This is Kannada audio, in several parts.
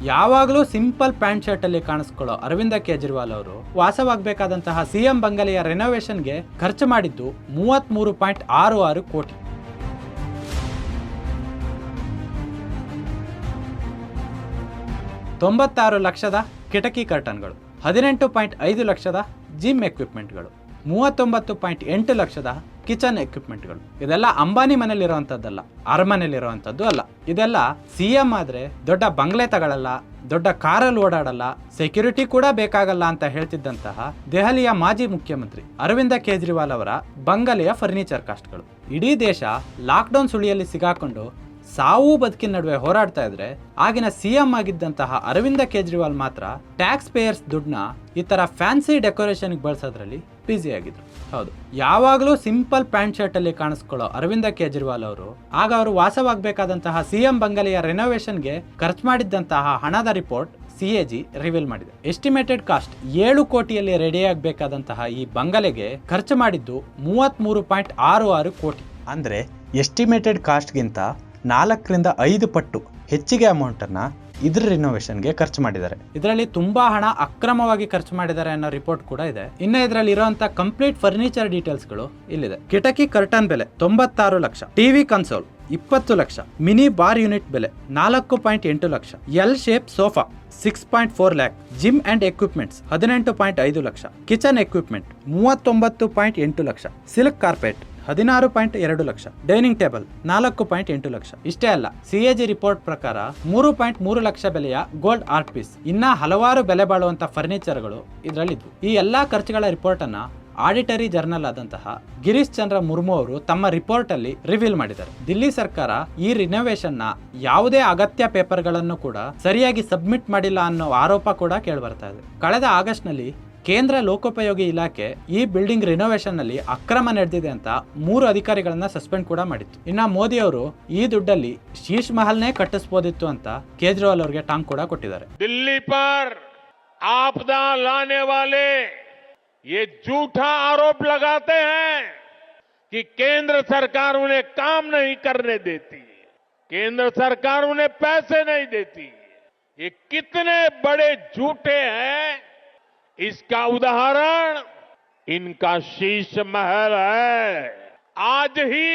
ಯಾವಾಗಲೂ ಸಿಂಪಲ್ ಪ್ಯಾಂಟ್ ಶರ್ಟ್ ಅಲ್ಲಿ ಕಾಣಿಸ್ಕೊಳ್ಳೋ ಅರವಿಂದ ಕೇಜ್ರಿವಾಲ್ ಅವರು ವಾಸವಾಗಬೇಕಾದಂತಹ ಸಿಎಂ ಬಂಗಲೆಯ ರೆನೋವೇಷನ್ಗೆ ಖರ್ಚು ಮಾಡಿದ್ದು ಮೂವತ್ಮೂರು ಪಾಯಿಂಟ್ ಆರು ಆರು ಕೋಟಿ. ತೊಂಬತ್ತಾರು ಲಕ್ಷದ ಕಿಟಕಿ ಕರ್ಟನ್ಗಳು ಹದಿನೆಂಟು ಪಾಯಿಂಟ್ ಐದು ಲಕ್ಷದ ಜಿಮ್ ಎಕ್ವಿಪ್ಮೆಂಟ್ಗಳು ಮೂವತ್ತೊಂಬತ್ತು ಪಾಯಿಂಟ್ ಎಂಟು ಲಕ್ಷದ ಕಿಚನ್ ಎಕ್ವಿಪ್ಮೆಂಟ್ಗಳು. ಇದೆಲ್ಲ ಅಂಬಾನಿ ಮನೇಲಿರುವಂಥದ್ದಲ್ಲ ಅರಮನೆಯಲ್ಲಿರುವಂಥದ್ದು ಅಲ್ಲ. ಇದೆಲ್ಲ ಸಿ ಎಂ ಆದ್ರೆ ದೊಡ್ಡ ಬಂಗ್ಲೆ ತಗೊಳ್ಳಲ್ಲ ದೊಡ್ಡ ಕಾರಲ್ಲಿ ಓಡಾಡಲ್ಲ, ಸೆಕ್ಯೂರಿಟಿ ಕೂಡ ಬೇಕಾಗಲ್ಲ ಅಂತ ಹೇಳ್ತಿದ್ದಂತಹ ದೆಹಲಿಯ ಮಾಜಿ ಮುಖ್ಯಮಂತ್ರಿ ಅರವಿಂದ ಕೇಜ್ರಿವಾಲ್ ಅವರ ಬಂಗಲೆಯ ಫರ್ನಿಚರ್ ಕಾಸ್ಟ್ಗಳು. ಇಡೀ ದೇಶ ಲಾಕ್ಡೌನ್ ಸುಳಿಯಲ್ಲಿ ಸಿಗಾಕೊಂಡು ಸಾವು ಬದುಕಿನ ನಡುವೆ ಹೋರಾಡ್ತಾ ಇದ್ರೆ ಆಗಿನ ಸಿಎಂ ಆಗಿದ್ದಂತಹ ಅರವಿಂದ ಕೇಜ್ರಿವಾಲ್ ಮಾತ್ರ ಟ್ಯಾಕ್ಸ್ ಪೇಯರ್ಸ್ ದುಡ್ಡನ್ನ ಈ ತರ ಫ್ಯಾನ್ಸಿ ಡೆಕೋರೇಷನ್ಗೆ ಬಳಸೋದ್ರಲ್ಲಿ ಬ್ಯುಸಿ ಆಗಿದ್ರು. ಹೌದು. ಯಾವಾಗಲೂ ಸಿಂಪಲ್ ಪ್ಯಾಂಟ್ ಶರ್ಟ್ ಅಲ್ಲಿ ಕಾಣಿಸ್ಕೊಳ್ಳೋ ಅರವಿಂದ ಕೇಜ್ರಿವಾಲ್ ಅವರು, ಆಗ ಅವರು ವಾಸವಾಗಬೇಕಾದಂತಹ ಸಿಎಂ ಬಂಗಲೆಯ ರೆನೋವೇಷನ್ಗೆ ಖರ್ಚು ಮಾಡಿದ್ದಂತಹ ಹಣದ ರಿಪೋರ್ಟ್ ಸಿಎಜಿ ರಿವೀಲ್ ಮಾಡಿದೆ. ಎಸ್ಟಿಮೇಟೆಡ್ ಕಾಸ್ಟ್ ಏಳು ಕೋಟಿಯಲ್ಲಿ ರೆಡಿ ಆಗಬೇಕಾದಂತಹ ಈ ಬಂಗಲೆಗೆ ಖರ್ಚು ಮಾಡಿದ್ದು ಮೂವತ್ತ್ಮೂರು ಪಾಯಿಂಟ್ ಆರು ಆರು ಕೋಟಿ. ಅಂದರೆ ಎಸ್ಟಿಮೇಟೆಡ್ ಕಾಸ್ಟ್ಗಿಂತ ನಾಲ್ಕರಿಂದ ಐದು ಪಟ್ಟು ಹೆಚ್ಚಿಗೆ ಅಮೌಂಟನ್ನು ಇದ್ರ ರಿನೋವೇಷನ್ಗೆ ಖರ್ಚು ಮಾಡಿದ್ದಾರೆ. ಇದರಲ್ಲಿ ತುಂಬಾ ಹಣ ಅಕ್ರಮವಾಗಿ ಖರ್ಚು ಮಾಡಿದ್ದಾರೆ ಅನ್ನೋ ರಿಪೋರ್ಟ್ ಕೂಡ ಇದೆ. ಇನ್ನು ಇದರಲ್ಲಿ ಇರುವಂತ ಕಂಪ್ಲೀಟ್ ಫರ್ನಿಚರ್ ಡೀಟೇಲ್ಸ್ಗಳು ಇಲ್ಲಿದೆ. ಕಿಟಕಿ ಕರ್ಟನ್ ಬೆಲೆ ತೊಂಬತ್ತಾರು ಲಕ್ಷ ಟಿವಿ ಕನ್ಸೋಲ್ ಇಪ್ಪತ್ತು ಲಕ್ಷ ಮಿನಿ ಬಾರ್ ಯೂನಿಟ್ ಬೆಲೆ ನಾಲ್ಕು ಪಾಯಿಂಟ್ ಎಂಟು lakh L shape sofa six point four lakh gym and equipments ಹದಿನೆಂಟು ಪಾಯಿಂಟ್ ಐದು ಲಕ್ಷ ಕಿಚನ್ ಎಕ್ವಿಪ್ಮೆಂಟ್ ಮೂವತ್ತೊಂಬತ್ತು ಪಾಯಿಂಟ್ ಎಂಟು ಲಕ್ಷ ಸಿಲ್ಕ್ ಕಾರ್ಪೆಟ್ ಹದಿನಾರು ಪಾಯಿಂಟ್ ಎರಡು ಲಕ್ಷ. ಡೈನಿಂಗ್ ಟೇಬಲ್ ನಾಲ್ಕು ಪಾಯಿಂಟ್ ಎಂಟು ಲಕ್ಷ. ಇಷ್ಟೇ ಅಲ್ಲ ಸಿಎಜಿ ರಿಪೋರ್ಟ್ ಪ್ರಕಾರ ಮೂರು ಪಾಯಿಂಟ್ ಮೂರು ಲಕ್ಷ ಬೆಲೆಯ ಗೋಲ್ಡ್ ಆರ್ಟ್ ಪೀಸ್. ಇನ್ನ ಹಲವಾರು ಬೆಲೆ ಬಾಳುವಂತಹ ಫರ್ನಿಚರ್ಗಳು ಇದರಲ್ಲಿದ್ವು. ಈ ಎಲ್ಲಾ ಖರ್ಚುಗಳ ರಿಪೋರ್ಟ್ ಅನ್ನ ಆಡಿಟರಿ ಜರ್ನಲ್ ಆದಂತಹ ಗಿರೀಶ್ ಚಂದ್ರ ಮುರ್ಮು ಅವರು ತಮ್ಮ ರಿಪೋರ್ಟ್ ಅಲ್ಲಿ ರಿವೀಲ್ ಮಾಡಿದ್ದಾರೆ. ದಿಲ್ಲಿ ಸರ್ಕಾರ ಈ ರಿನೋವೇಶನ್ನ ಯಾವುದೇ ಅಗತ್ಯ ಪೇಪರ್ಗಳನ್ನು ಕೂಡ ಸರಿಯಾಗಿ ಸಬ್ಮಿಟ್ ಮಾಡಿಲ್ಲ ಅನ್ನೋ ಆರೋಪ ಕೂಡ ಕೇಳಿ ಬರ್ತಾ ಇದೆ. ಕಳೆದ ಆಗಸ್ಟ್ನಲ್ಲಿ ಕೇಂದ್ರ ಲೋಕೋಪಯೋಗಿ ಇಲಾಖೆ ಈ ಬಿಲ್ಡಿಂಗ್ ರಿನೋವೇಷನ್ ನಲ್ಲಿ ಅಕ್ರಮ ನಡೆದಿದೆ ಅಂತ ಮೂರು ಅಧಿಕಾರಿಗಳನ್ನ ಸಸ್ಪೆಂಡ್ ಕೂಡ ಮಾಡಿತ್ತು ಇನ್ನ ಮೋದಿ ಅವರು ಈ ದುಡ್ಡಲ್ಲಿ ಶೀಶ್ ಮಹಲ್ನೇ ಕಟ್ಟಿಸ್ಬೋದಿತ್ತು ಅಂತ ಕೇಜ್ರಿವಾಲ್ ಅವರಿಗೆ ಟಾಂಗ್ ಕೂಡ ಕೊಟ್ಟಿದ್ದಾರೆ दिल्ली पर आपदा लाने वाले ये झूठा आरोप लगाते हैं कि केंद्र सरकार उन्हें काम नहीं करने देती केंद्र सरकार उन्हें पैसे नहीं देती ये कितने बड़े झूठे हैं इसका उदाहरण इनका शीश महल है आज ही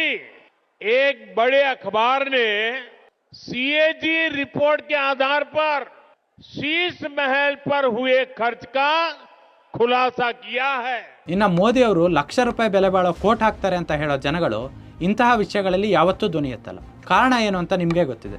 एक बड़े अखबार ने सीएजी रिपोर्ट के आधार पर शीश महल पर हुए खर्च का खुलासा किया है ಇನ್ನ ಮೋದಿ ಅವರು ಲಕ್ಷ ರೂಪಾಯಿ ಬೆಲೆ ಬಾಳೋ ಕೋಟ್ ಹಾಕ್ತಾರೆ ಅಂತ ಹೇಳೋ ಜನಗಳು ಇಂತಹ ವಿಷಯಗಳಲ್ಲಿ ಯಾವತ್ತೂ ಧ್ವನಿ ಎತ್ತಲ್ಲ ಕಾರಣ ಏನು ಅಂತ ನಿಮಗೆ ಗೊತ್ತಿದೆ